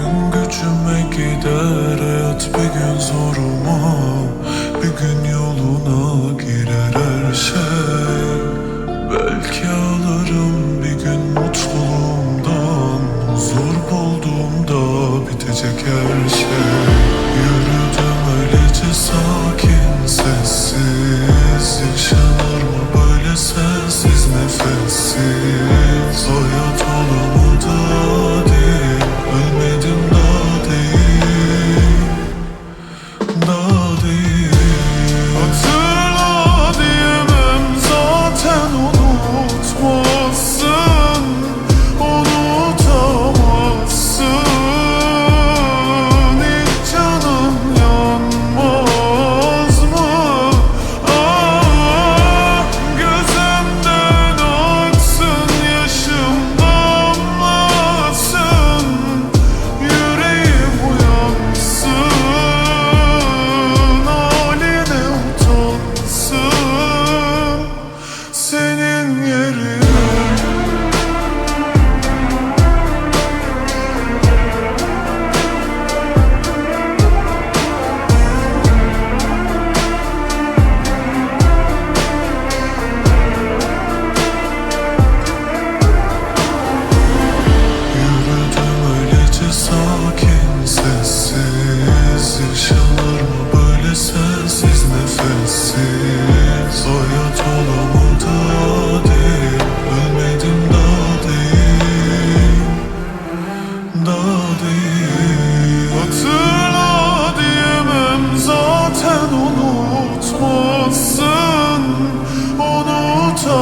gücüme gider hayat bir gün zoruma Bir gün yoluna girer her şey. Belki ağlarım bir gün mutluluğumdan Huzur bulduğumda bitecek her şey sakin sessiz. Yaşanır mı böyle sensiz nefessiz. Hayat olamada değil Ölmedim daha değil Daha değil Hatırla diyemem zaten unutmazsın. Unutamazsın.